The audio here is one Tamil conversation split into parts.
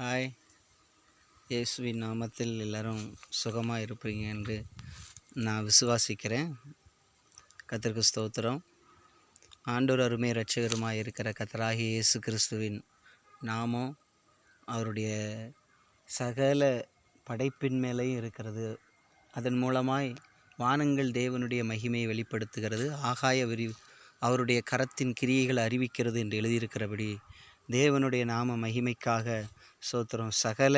ஹாய். இயேசுவின் நாமத்தில் எல்லோரும் சுகமாக இருப்பீங்க என்று நான் விசுவாசிக்கிறேன். கத்திற்கு ஸ்தோத்திரம். ஆண்டோர் அருமை ரட்சகருமாக இருக்கிற கத்தராகி இயேசு கிறிஸ்துவின் நாமம் அவருடைய சகல படைப்பின் மேலேயும் இருக்கிறது. அதன் மூலமாய் வானங்கள் தேவனுடைய மகிமையை வெளிப்படுத்துகிறது. ஆகாய விரி அவருடைய கரத்தின் கிரியைகளை அறிவிக்கிறது என்று எழுதியிருக்கிறபடி தேவனுடைய நாம மகிமைக்காக ஸ்தோத்திரம் சகல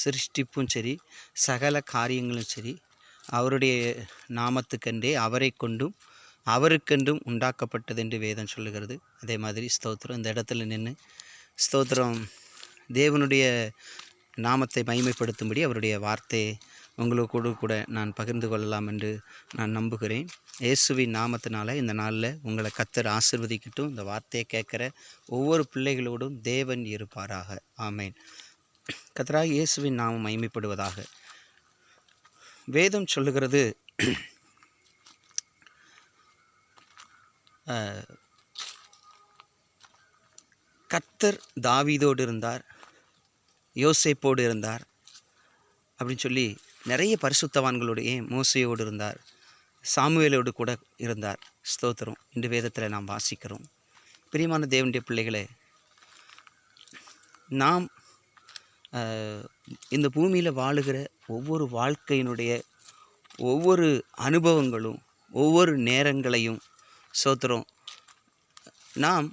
சிருஷ்டிப்பும் சரி சகல காரியங்களும் சரி அவருடைய நாமத்துக்கென்றே அவரை கொண்டும் அவருக்கென்றும் உண்டாக்கப்பட்டது என்று வேதம் சொல்லுகிறது. அதே மாதிரி ஸ்தோத்திரம். இந்த இடத்துல நின்று ஸ்தோத்திரம் தேவனுடைய நாமத்தை மகிமைப்படுத்தும்படி அவருடைய வார்த்தையை உங்களோடு கூட நான் பகிர்ந்து கொள்ளலாம் என்று நான் நம்புகிறேன். இயேசுவின் நாமத்தினால இந்த நாளில் உங்களை கத்தர் ஆசிர்வதிக்கட்டும். இந்த வார்த்தையை கேட்குற ஒவ்வொரு பிள்ளைகளோடும் தேவன் இருப்பாராக. ஆமேன். கத்தராக இயேசுவின் நாமம் மயமைப்படுவதாக வேதம் சொல்லுகிறது கத்தர் தாவீதோடு இருந்தார் யோசேப்போடு இருந்தார் அப்படின்னு சொல்லி நிறைய பரிசுத்தவான்களோடு ஏன் மோசையோடு இருந்தார். சாமுவேலோடு கூட இருந்தார். ஸ்தோத்திரம். இந்த வேதத்தில் நாம் வாசிக்கிறோம். பிரியமான தேவனுடைய பிள்ளைகளே நாம் இந்த பூமியில் வாழுகிற ஒவ்வொரு வாழ்க்கையினுடைய ஒவ்வொரு அனுபவங்களும் ஒவ்வொரு நேரங்களையும் சோத்திரம் நாம்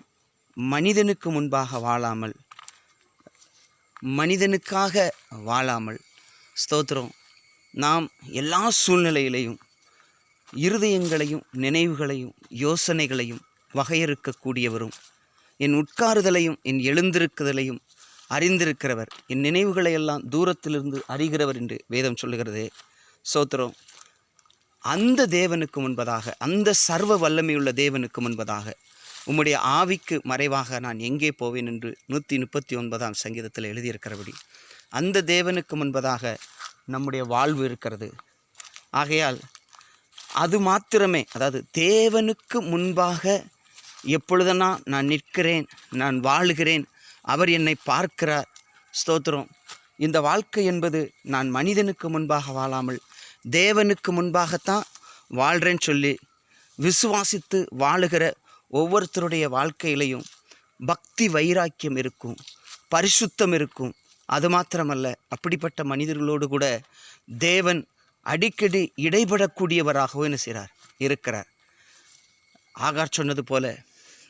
மனிதனுக்கு முன்பாக வாழாமல் மனிதனுக்காக வாழாமல் ஸ்தோத்திரம் நாம் எல்லா சூழ்நிலையிலையும் இருதயங்களையும் நினைவுகளையும் யோசனைகளையும் வகையறுக்கக்கூடியவரும் என் உட்காருதலையும் என் எழுந்திருக்குதலையும் அறிந்திருக்கிறவர் என் நினைவுகளை எல்லாம் தூரத்திலிருந்து அறிகிறவர் என்று வேதம் சொல்லுகிறதே. சோத்திரம் அந்த தேவனுக்கு முன்பதாக அந்த சர்வ வல்லமையுள்ள தேவனுக்கு முன்பதாக உம்முடைய ஆவிக்கு மறைவாக நான் எங்கே போவேன் என்று நூற்றி முப்பத்தி ஒன்பதாம் சங்கீதத்தில் எழுதியிருக்கிறபடி அந்த தேவனுக்கு முன்பதாக நம்முடைய வாழ்வு இருக்கிறது. ஆகையால் அது மாத்திரமே. அதாவது தேவனுக்கு முன்பாக எப்பொழுதனா நான் நிற்கிறேன் நான் வாழுகிறேன் அவர் என்னை பார்க்கிறார். ஸ்தோத்திரம். இந்த வாழ்க்கை என்பது நான் மனிதனுக்கு முன்பாக வாழாமல் தேவனுக்கு முன்பாகத்தான் வாழ்கிறேன்னு சொல்லி விசுவாசித்து வாழுகிற ஒவ்வொருத்தருடைய வாழ்க்கையிலையும் பக்தி வைராக்கியம் இருக்கும் பரிசுத்தம் இருக்கும். அது மாத்திரமல்ல அப்படிப்பட்ட மனிதர்களோடு கூட தேவன் அடிக்கடி இடைபடக்கூடியவராகவும் என்ன செய்கிறார்? இருக்கிறார். ஆகார் சொன்னது போல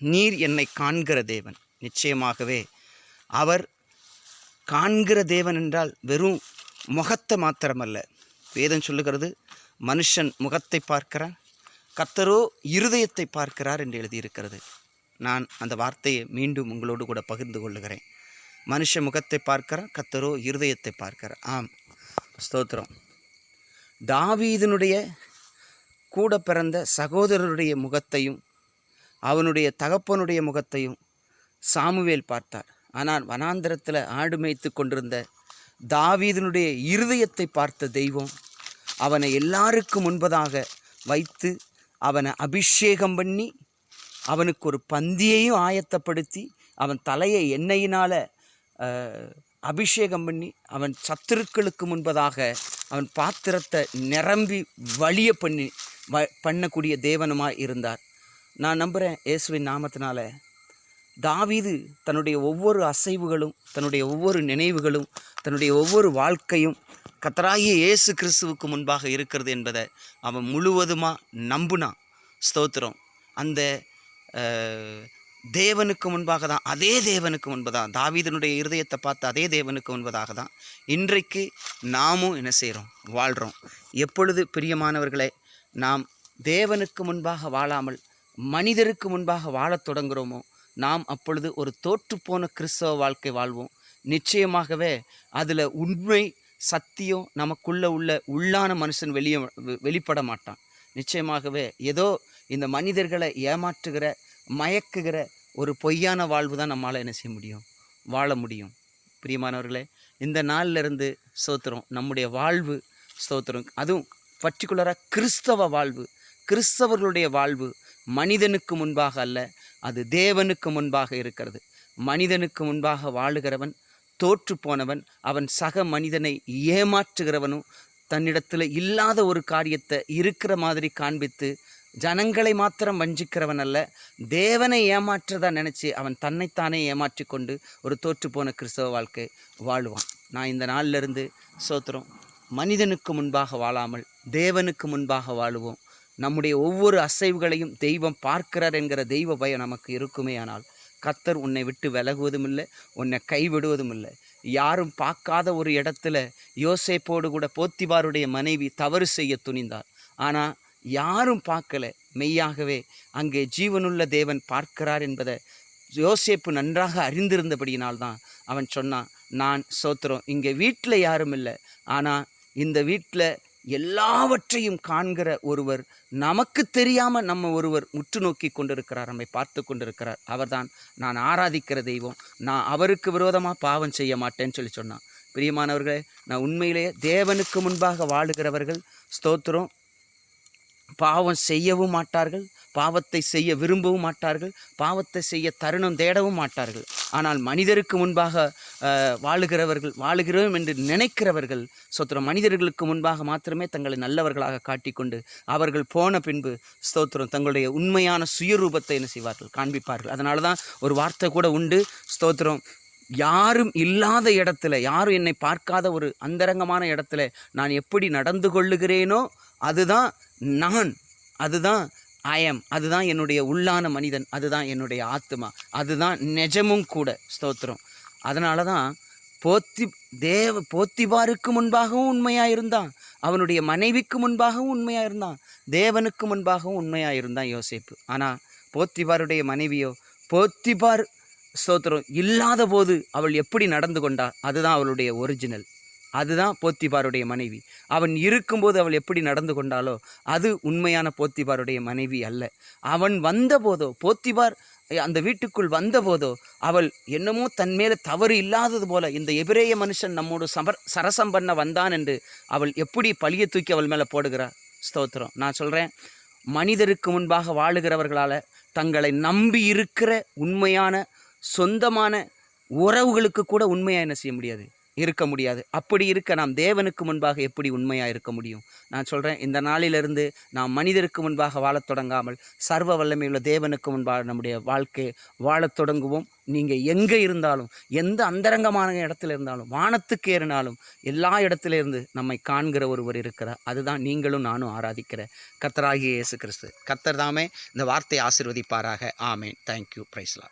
நீர் என்னை காண்கிற தேவன். நிச்சயமாகவே அவர் காண்கிற தேவன் என்றால் வெறும் முகத்தை மாத்திரமல்ல. வேதம் சொல்லுகிறது மனுஷன் முகத்தை பார்க்கிறான் கர்த்தரோ இருதயத்தை பார்க்கிறார் என்று எழுதியிருக்கிறது. நான் அந்த வார்த்தையை மீண்டும் உங்களோடு கூட பகிர்ந்து கொள்ளுகிறேன். மனுஷ முகத்தை பார்க்கிறார் கத்தரோ இருதயத்தை பார்க்கிறார். ஆம். ஸ்தோத்திரம். தாவீதனுடைய கூட பிறந்த சகோதரருடைய முகத்தையும் அவனுடைய தகப்பனுடைய முகத்தையும் சாமுவேல் பார்த்தார். ஆனால் வனாந்திரத்தில் ஆடு மேய்த்து கொண்டிருந்த தாவீதனுடைய இருதயத்தை பார்த்த தெய்வம் அவனை எல்லாருக்கும் முன்பதாக வைத்து அவனை அபிஷேகம் பண்ணி அவனுக்கு ஒரு பந்தியையும் ஆயத்தப்படுத்தி அவன் தலையை எண்ணெயினால் அபிஷேகம் பண்ணி அவன் சத்துருக்களுக்கு முன்பதாக அவன் பாத்திரத்தை நிரம்பி வழிய பண்ணி வ பண்ணக்கூடிய தேவனமாக இருந்தார். நான் நம்புகிறேன் இயேசுவின் நாமத்தினால தாவீது தன்னுடைய ஒவ்வொரு அசைவுகளும் தன்னுடைய ஒவ்வொரு நினைவுகளும் தன்னுடைய ஒவ்வொரு வாழ்க்கையும் கத்தராகிய இயேசு கிறிஸ்துவுக்கு முன்பாக இருக்கிறது என்பதை அவன் முழுவதுமாக நம்புனான். ஸ்தோத்திரம். அந்த தேவனுக்கு முன்பாக தான் அதே தேவனுக்கு முன்பதாக தாவீதனுடைய இருதயத்தை பார்த்து அதே தேவனுக்கு முன்பதாக தான் இன்றைக்கு நாமும் என்ன செய்கிறோம் வாழ்கிறோம் எப்பொழுது பிரியமானவர்களே நாம் தேவனுக்கு முன்பாக வாழாமல் மனிதருக்கு முன்பாக வாழத் தொடங்குகிறோமோ நாம் அப்பொழுது ஒரு தோற்றுப்போன கிறிஸ்தவ வாழ்க்கை வாழ்வோம். நிச்சயமாகவே அதில் உண்மை சத்தியம் நமக்குள்ளே உள்ள உள்ளான மனுஷன் வெளியே வெளிப்பட மாட்டான். நிச்சயமாகவே ஏதோ இந்த மனிதர்களை ஏமாற்றுகிற மயக்குகிற ஒரு பொய்யான வாழ்வு தான் நம்மளால் என்ன செய்ய முடியும்? வாழ முடியும். பிரியமானவர்களே இந்த நாளிலிருந்து ஸ்தோத்திரம் நம்முடைய வாழ்வு ஸ்தோத்திரம். அதுவும் பர்டிகுலராக கிறிஸ்தவ வாழ்வு. கிறிஸ்தவர்களுடைய வாழ்வு மனிதனுக்கு முன்பாக அல்ல அது தேவனுக்கு முன்பாக இருக்கிறது. மனிதனுக்கு முன்பாக வாழுகிறவன் தோற்று போனவன் அவன் சக மனிதனை ஏமாற்றுகிறவனும் தன்னிடத்தில் இல்லாத ஒரு காரியத்தை இருக்கிற மாதிரி காண்பித்து ஜனங்களை மாத்திரம் வஞ்சிக்கிறவன் அல்ல தேவனை ஏமாற்றதா நினச்சி அவன் தன்னைத்தானே ஏமாற்றி கொண்டு ஒரு தோற்று போன கிறிஸ்தவ வாழ்க்கை வாழ்வான். நான் இந்த நாளிலிருந்து சோத்திரம் மனிதனுக்கு முன்பாக வாழாமல் தேவனுக்கு முன்பாக வாழுவோம். நம்முடைய ஒவ்வொரு அசைவுகளையும் தெய்வம் பார்க்கிறார் என்கிற தெய்வ பயம் நமக்கு இருக்குமே ஆனால் கத்தர் உன்னை விட்டு விலகுவதும் இல்லை உன்னை கைவிடுவதும் இல்லை யாரும் பார்க்காத ஒரு இடத்துல யோசேப்போடு கூட போத்திபாருடைய மனைவி தவறு செய்ய துணிந்தார் ஆனால் யாரும் பார்க்கல. மெய்யாகவே அங்கே ஜீவனுள்ள தேவன் பார்க்கிறார் என்பதை யோசேப்பு நன்றாக அறிந்திருந்தபடியினால்தான் அவன் சொன்னான் நான் சோத்திரம் இங்கே வீட்டில் யாரும் இல்லை. ஆனால் இந்த வீட்டில் எல்லாவற்றையும் காண்கிற ஒருவர் நமக்கு தெரியாமல் நம்ம ஒருவர் முற்று நோக்கி கொண்டிருக்கிறார் நம்மை பார்த்து கொண்டிருக்கிறார். அவர்தான் நான் ஆராதிக்கிற தெய்வம். நான் அவருக்கு விரோதமாக பாவம் செய்ய மாட்டேன்னு சொல்லி சொன்னான். பிரியமானவர்களே நான் உண்மையிலேயே தேவனுக்கு முன்பாக வாழுகிறவர்கள் ஸ்தோத்திரம் பாவம் செய்யவும் மாட்டார்கள் பாவத்தை செய்ய விரும்பவும் மாட்டார்கள் பாவத்தை செய்ய தருணம் தேடவும் மாட்டார்கள். ஆனால் மனிதருக்கு முன்பாக வாழுகிறவர்கள் வாழுகிறோம் என்று நினைக்கிறவர்கள் ஸ்தோத்திரம் மனிதர்களுக்கு முன்பாக மாத்திரமே தங்களை நல்லவர்களாக காட்டிக்கொண்டு அவர்கள் போன பின்பு ஸ்தோத்திரம் தங்களுடைய உண்மையான சுயரூபத்தை என்ன செய்வார்கள்? காண்பிப்பார்கள். அதனால தான் ஒரு வார்த்தை கூட உண்டு ஸ்தோத்திரம் யாரும் இல்லாத இடத்துல யாரும் என்னை பார்க்காத ஒரு அந்தரங்கமான இடத்துல நான் எப்படி நடந்து கொள்ளுகிறேனோ அதுதான் நான் அதுதான் ஐஎம் அதுதான் என்னுடைய உள்ளான மனிதன் அதுதான் என்னுடைய ஆத்மா அதுதான் நிஜமும் கூட. ஸ்தோத்திரம். அதனால தான் போத்தி தேவ போத்திபாருக்கு முன்பாகவும் உண்மையாக இருந்தான் அவனுடைய மனைவிக்கு முன்பாகவும் உண்மையாக இருந்தான் தேவனுக்கு முன்பாகவும் உண்மையாக இருந்தான் யோசிப்பு. ஆனால் போத்திபாருடைய மனைவியோ போத்திபார் ஸ்தோத்திரம் இல்லாத போது அவள் எப்படி நடந்து கொண்டாள் அதுதான் அவளுடைய ஒரிஜினல் அதுதான் போத்திபாருடைய மனைவி. அவன் இருக்கும்போது அவள் எப்படி நடந்து கொண்டாலோ அது உண்மையான போத்திபாருடைய மனைவி அல்ல. அவன் வந்தபோதோ போத்திபார் அந்த வீட்டுக்குள் வந்தபோதோ அவள் என்னமோ தன் மேலே தவறு இல்லாதது போல இந்த எபிரேய மனுஷன் நம்மோடு சமர் சரசம் பண்ண வந்தான் என்று அவள் எப்படி பழியை தூக்கி அவள் மேலே போடுகிறா ஸ்தோத்திரம். நான் சொல்கிறேன் மனிதருக்கு முன்பாக வாழுகிறவர்களால் தங்களை நம்பி இருக்கிற உண்மையான சொந்தமான உறவுகளுக்கு கூட உண்மையாக என்ன செய்ய முடியாது? இருக்க முடியாது. அப்படி இருக்க நாம் தேவனுக்கு முன்பாக எப்படி உண்மையாக இருக்க முடியும்? நான் சொல்கிறேன் இந்த நாளிலிருந்து நாம் மனிதருக்கு முன்பாக வாழத் தொடங்காமல் சர்வ வல்லமையுள்ள தேவனுக்கு முன்பாக நம்முடைய வாழ்க்கையை வாழத் தொடங்குவோம். நீங்கள் எங்கே இருந்தாலும் எந்த அந்தரங்கமான இடத்துல இருந்தாலும் வானத்துக்கு ஏறினாலும் எல்லா இடத்துல இருந்து நம்மை காண்கிற ஒருவர் இருக்கிறார். அதுதான் நீங்களும் நானும் ஆராதிக்கிற கத்தராகிய இயேசு கிறிஸ்து. கத்தர் தாமே இந்த வார்த்தையை ஆசிர்வதிப்பாராக. ஆமேன். தேங்க்யூ பிரைஸ்லா